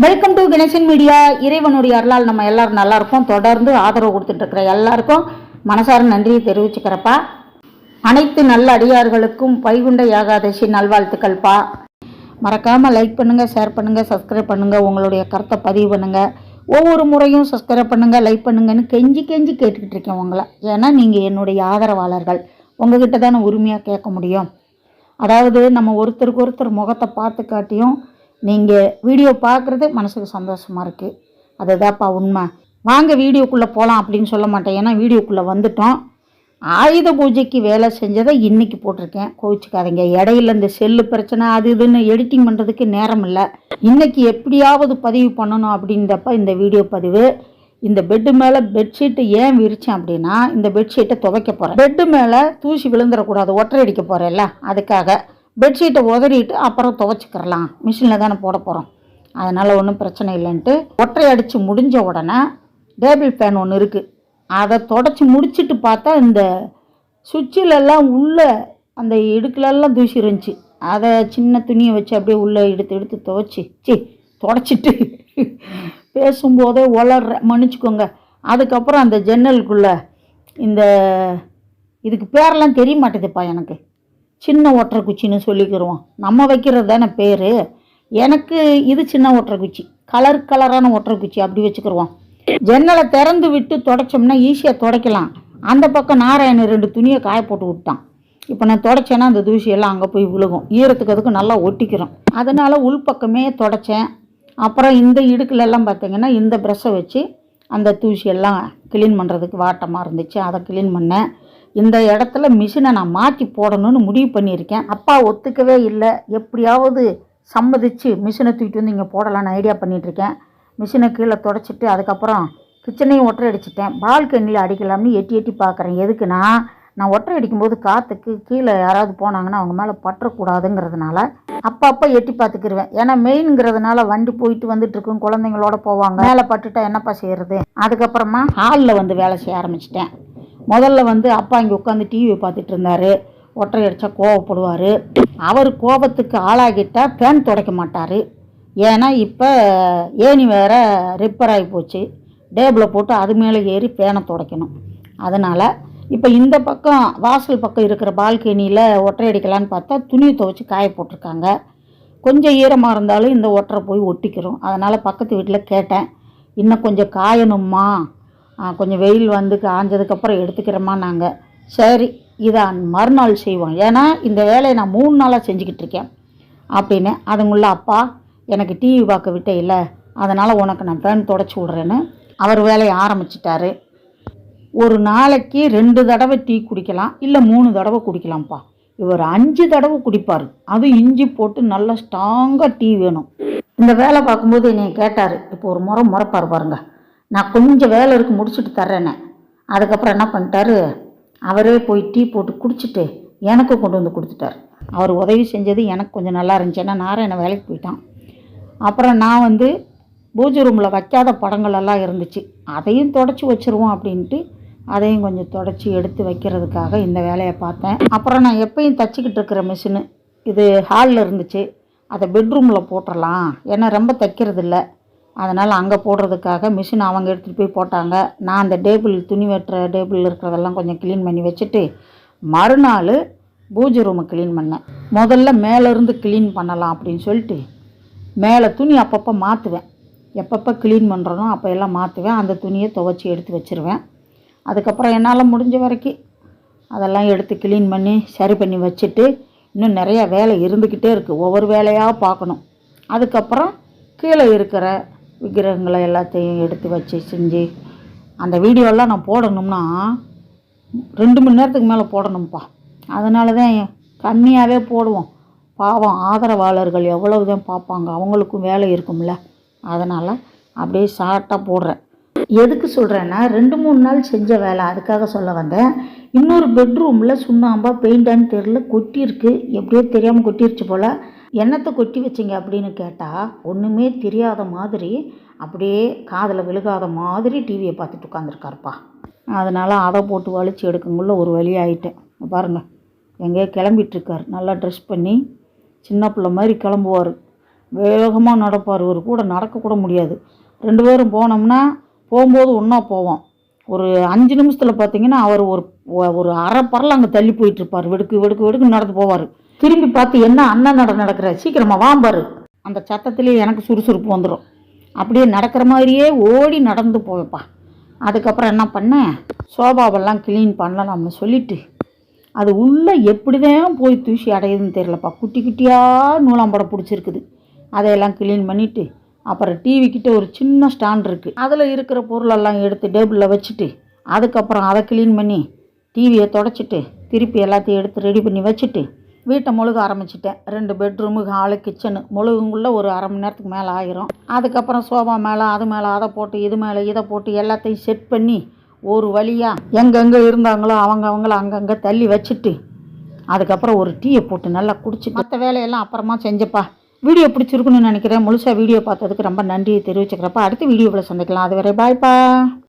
Welcome to Ganesan media இறைவனுடைய அருளால் நம்ம எல்லாரும் நல்லா இருப்போம் தொடர்ந்து ஆதரவு கொடுத்துட்டு இருக்கிற எல்லாருக்கும் மனசார நன்றியை தெரிவிச்சுக்கிறப்பா. அனைத்து நல்ல அடியார்களுக்கும் வைகுண்ட ஏகாதசி நல்வாழ்த்துக்கள்ப்பா மறக்காமல் லைக் பண்ணுங்கள் ஷேர் பண்ணுங்கள் சப்ஸ்கிரைப் பண்ணுங்கள் உங்களுடைய கருத்தை பதிவு பண்ணுங்கள் ஒவ்வொரு முறையும் சப்ஸ்கிரைப் பண்ணுங்கள் லைக் பண்ணுங்கன்னு கெஞ்சி கெஞ்சி கேட்டுக்கிட்டு இருக்கேன் உங்களை. ஏன்னா நீங்கள் என்னுடைய ஆதரவாளர்கள். உங்ககிட்ட தானே உரிமையாக கேட்க முடியும். அதாவது நம்ம ஒருத்தருக்கு ஒருத்தர் முகத்தை பார்த்து காட்டியும் நீங்கள் வீடியோ பார்க்குறது மனசுக்கு சந்தோஷமாக இருக்குது அதுதான்ப்பா உண்மை. வாங்க வீடியோக்குள்ளே போகலாம் அப்படின்னு சொல்ல மாட்டேன். ஏன்னா வீடியோக்குள்ளே வந்துட்டோம். ஆயுத பூஜைக்கு வேலை செஞ்சதை இன்றைக்கி போட்டிருக்கேன். கோவிச்சுக்காதீங்க. இடையில இந்த செல்லு பிரச்சனை அது இதுன்னு எடிட்டிங் பண்ணுறதுக்கு நேரம் இல்லை. இன்றைக்கி எப்படியாவது பதிவு பண்ணணும் அப்படின்றப்ப இந்த வீடியோ பதிவு. இந்த பெட்டு மேலே பெட்ஷீட்டு ஏன் விரிச்சேன் அப்படின்னா இந்த பெட்ஷீட்டை துவைக்க போகிறேன் பெட்டு மேலே தூசி விழுந்துடக்கூடாது ஒற்றை அடிக்க போகிறேன்ல அதுக்காக. பெட்ஷீட்டை உதறிட்டு அப்புறம் துவைச்சிக்கிறலாம். மிஷினில் தானே போட போகிறோம் அதனால் ஒன்றும் பிரச்சனை இல்லைன்ட்டு ஒற்றை அடித்து முடிஞ்ச உடனே டேபிள் ஃபேன் ஒன்று இருக்குது அதை தொடச்சி முடிச்சுட்டு பார்த்தா இந்த சுவிட்சிலெல்லாம் உள்ளே அந்த இடுக்கிலெல்லாம் தூசி இருந்துச்சு. அதை சின்ன துணியை வச்சு அப்படியே உள்ளே எடுத்து எடுத்து துவைச்சி சி தொடச்சிட்டு பேசும்போதே உளர்ற மன்னிச்சுக்கோங்க. அதுக்கப்புறம் அந்த ஜன்னலுக்குள்ளே இந்த இதுக்கு பேரெல்லாம் தெரிய மாட்டேதுப்பா எனக்கு. சின்ன ஒற்றை குச்சின்னு சொல்லிக்கிறோம் நம்ம வைக்கிறது தானே பேர். எனக்கு இது சின்ன ஒற்றை குச்சி. கலர் கலரான ஒற்றை குச்சி அப்படி வச்சுக்கிருவோம். ஜன்னலை திறந்து விட்டு தொடச்சோம்னா ஈஸியாக துடைக்கலாம். அந்த பக்கம் நாராயணன் ரெண்டு துணியை காய போட்டு விட்டான். இப்போ நான் தொடச்சேன்னா அந்த தூசியெல்லாம் அங்கே போய் விழுகும். ஈரத்துக்கு அதுக்கு நல்லா ஒட்டிக்கிறோம். அதனால் உள்பக்கமே தொடச்சேன். அப்புறம் இந்த இடுக்குலெல்லாம் பார்த்தீங்கன்னா இந்த ப்ரெஷ்ஷை வச்சு அந்த தூசியெல்லாம் க்ளீன் பண்ணுறதுக்கு வாட்டமாக இருந்துச்சு. அதை க்ளீன் பண்ணேன். இந்த இடத்துல மிஷினை நான் மாற்றி போடணும்னு முடிவு பண்ணியிருக்கேன். அப்பா ஒத்துக்கவே இல்லை. எப்படியாவது சம்மதிச்சு மிஷினை தூக்கிட்டு வந்து இங்கே போடலான்னு ஐடியா பண்ணிகிட்ருக்கேன் மிஷினை கீழே தொடச்சிட்டு அதுக்கப்புறம் கிச்சனையும் ஒற்றை அடிச்சிட்டேன். பால்கனியில் அடிக்கலாம்னு எட்டி எட்டி பார்க்குறேன். எதுக்குன்னா நான் ஒற்றை அடிக்கும்போது காற்றுக்கு கீழே யாராவது போனாங்கன்னா அவங்க மேலே பற்றக்கூடாதுங்கிறதுனால அப்பப்போ எட்டி பார்த்துக்கிருவேன். ஏன்னா மெயின்ங்கிறதுனால வண்டி போயிட்டு வந்துட்டு இருக்கும். குழந்தைங்களோட போவாங்க. மேலே பட்டுட்டா என்னப்பா செய்கிறது அதுக்கப்புறமா ஹாலில் வந்து வேலை செய்ய ஆரம்பிச்சிட்டேன். முதல்ல வந்து அப்பா இங்கே உட்காந்து டிவி பார்த்துட்டு இருந்தார். ஒற்றை அடித்தா கோவப்படுவார். அவர் கோபத்துக்கு ஆளாகிட்டால் ஃபேன் துடைக்க மாட்டார். ஏன்னா இப்போ ஏணி வேற ரிப்பேர் ஆகி போச்சு. டேபிளில் போட்டு அது மேலே ஏறி ஃபேனை துடைக்கணும். அதனால் இப்போ இந்த பக்கம் வாசல் பக்கம் இருக்கிற பால்கனியில் ஒற்றை அடிக்கலான்னு பார்த்தா துணியை துவைச்சி காய போட்டிருக்காங்க. கொஞ்சம் ஈரமாக இருந்தாலும் இந்த ஒற்றை போய் ஒட்டிக்கிறோம். அதனால் பக்கத்து வீட்டில் கேட்டேன் இன்னும் கொஞ்சம் காயணும்மா. கொஞ்சம் வெயில் வந்து காஞ்சதுக்கப்புறம் எடுத்துக்கிறோமா நாங்கள் சரி இதை மறுநாள் செய்வோம். ஏன்னா இந்த வேலையை நான் மூணு நாளாக செஞ்சுக்கிட்டு இருக்கேன். அப்படின்னு அதுங்குள்ள அப்பா எனக்கு டிவி பார்க்க விட்டே இல்லை அதனால் உனக்கு நான் ஃபேன் தொடச்சி விட்றேன்னு அவர் வேலையை ஆரம்பிச்சிட்டாரு. ஒரு நாளைக்கு ரெண்டு தடவை டீ குடிக்கலாம் இல்லை மூணு தடவை குடிக்கலாம்ப்பா. இவர் அஞ்சு தடவை குடிப்பார். அதுவும் இஞ்சி போட்டு நல்லா ஸ்ட்ராங்காக டீ வேணும். இந்த வேலை பார்க்கும்போது என்னை கேட்டார் இப்போ ஒரு முறை முறைப்பார் பாருங்கள் நான் கொஞ்சம் வேலை இருக்கு முடிச்சுட்டு தர்றேனே அதுக்கப்புறம் என்ன பண்ணிட்டாரு? அவரே போய் டீ போட்டு குடிச்சிட்டு எனக்கு கொண்டு வந்து கொடுத்துட்டார். அவர் உதவி செஞ்சது எனக்கு கொஞ்சம் நல்லா இருந்துச்சு. ஏன்னா நாராயண வேலைக்கு போயிட்டான். அப்புறம் நான் வந்து பூஜை ரூமில் வைக்காத படங்கள் எல்லாம் இருந்துச்சு. அதையும் தொடச்சி வச்சிருவோம் அப்படின்ட்டு அதையும் கொஞ்சம் தொடச்சி எடுத்து வைக்கிறதுக்காக இந்த வேலையை பார்த்தேன். அப்புறம் நான் எப்பயும் தச்சுக்கிட்டு இருக்கிற மிஷினு இது ஹாலில் இருந்துச்சு. அதை பெட்ரூமில் போட்டுடலாம் ஏன்னா ரொம்ப தைக்கிறது இல்லை அதனால் அங்கே போடுறதுக்காக மிஷின் அவங்க எடுத்துகிட்டு போய் போட்டாங்க. நான் அந்த டேபிள் துணி வெட்டுற டேபிள் இருக்கிறதெல்லாம் கொஞ்சம் க்ளீன் பண்ணி வச்சுட்டு மறுநாள் பூஜை ரூமை க்ளீன் பண்ணேன். முதல்ல மேலேருந்து க்ளீன் பண்ணலாம் அப்படின்னு சொல்லிட்டு மேலே துணி அப்பப்போ மாற்றுவேன் எப்பப்போ க்ளீன் பண்ணுறனோ அப்போ எல்லாம் மாற்றுவேன் அந்த துணியை துவைச்சி எடுத்து வச்சிருவேன். அதுக்கப்புறம் என்னால் முடிஞ்ச வரைக்கும் அதெல்லாம் எடுத்து க்ளீன் பண்ணி சரி பண்ணி வச்சுட்டு இன்னும் நிறையா வேலை இருந்துக்கிட்டே இருக்குது ஒவ்வொரு வேலையாக பார்க்கணும். அதுக்கப்புறம் கீழே இருக்கிற விக்கிரகங்களை எல்லாத்தையும் எடுத்து வச்சு செஞ்சு அந்த வீடியோலாம் நான் போடணும்னா ரெண்டு மணி நேரத்துக்கு மேலே போடணும்ப்பா. அதனால தான் கம்மியாகவே போடுவோம். பாவம் ஆதரவாளர்கள் எவ்வளவு தான் பார்ப்பாங்க அவங்களுக்கும் வேலை இருக்கும்ல. அதனால் அப்படியே ஷார்ட்டாக போடுறேன். எதுக்கு சொல்கிறேன்னா ரெண்டு மூணு நாள் செஞ்ச வேலை அதுக்காக சொல்ல வந்தேன். இன்னொரு பெட்ரூமில் சுண்ணாம்பா பெயிண்டான்னு தெரில கொட்டியிருக்கு. எப்படியோ தெரியாமல் கொட்டிருச்சு போல். என்னத்தை கொட்டி வச்சிங்க அப்படின்னு கேட்டால் ஒன்றுமே தெரியாத மாதிரி அப்படியே காதில் விழுகாத மாதிரி டிவியை பார்த்துட்டு உட்காந்துருக்காருப்பா அதனால் அதை போட்டு வலிச்சு எடுக்கங்குள்ள ஒரு வழி ஆகிட்டேன் பாருங்கள் எங்கேயோ கிளம்பிட்டுருக்கார். நல்லா ட்ரெஸ் பண்ணி சின்ன பிள்ளை மாதிரி கிளம்புவார். வேகமாக நடப்பார். ஒரு கூட நடக்கக்கூட முடியாது. ரெண்டு பேரும் போனோம்னா போகும்போது ஒன்றா போவோம். ஒரு அஞ்சு நிமிஷத்தில் பார்த்தீங்கன்னா அவர் ஒரு ஒரு அரை பரல அங்கே தள்ளி போயிட்டுருப்பார். வெடுக்கு வெடுக்கு வெடுக்கு நடந்து போவார். திரும்பி பார்த்து என்ன அண்ணன் நட நடக்கிற? சீக்கிரமாக வாம்பாரு அந்த சத்தத்திலே எனக்கு சுறுசுறுப்பு வந்துடும் அப்படியே நடக்கிற மாதிரியே ஓடி நடந்து போவேப்பா அதுக்கப்புறம் என்ன பண்ணேன் சோபாவெல்லாம் க்ளீன் பண்ணலாம்னு சொல்லிட்டு அது உள்ளே எப்படி தான் போய் தூசி அடையுதுன்னு தெரியலப்பா. குட்டி குட்டியாக நூலாம்படம் பிடிச்சிருக்குது. அதையெல்லாம் க்ளீன் பண்ணிவிட்டு அப்புறம் டிவி கிட்டே ஒரு சின்ன ஸ்டாண்ட் இருக்குது அதில் இருக்கிற பொருளெல்லாம் எடுத்து டேபிளில் வச்சுட்டு அதுக்கப்புறம் அதை க்ளீன் பண்ணி டிவியை தொடச்சிட்டு திருப்பி எல்லாத்தையும் எடுத்து ரெடி பண்ணி வச்சுட்டு வீட்டை முழுக ஆரம்பிச்சிட்டேன். ரெண்டு பெட்ரூமு ஹாலு கிச்சனு முழுகுங்குள்ளே ஒரு அரை மணி நேரத்துக்கு மேலே ஆகிரும் அதுக்கப்புறம் சோஃபா மேலே அது மேலே அதை போட்டு இது மேலே இதை போட்டு எல்லாத்தையும் செட் பண்ணி ஒரு வழியாக எங்கெங்கே இருந்தாங்களோ அவங்க அவங்கள அங்கங்கே தள்ளி வச்சுட்டு அதுக்கப்புறம் ஒரு டீயை போட்டு நல்லா குடிச்சு மற்ற வேலையெல்லாம் அப்புறமா செஞ்சப்பா. வீடியோ பிடிச்சிருக்குன்னு நினைக்கிறேன். முழுசாக வீடியோ பார்த்ததுக்கு ரொம்ப நன்றியை தெரிவிச்சுக்கிறப்ப அடுத்த வீடியோவில் சந்திக்கலாம். அதுவரை பாய்ப்பா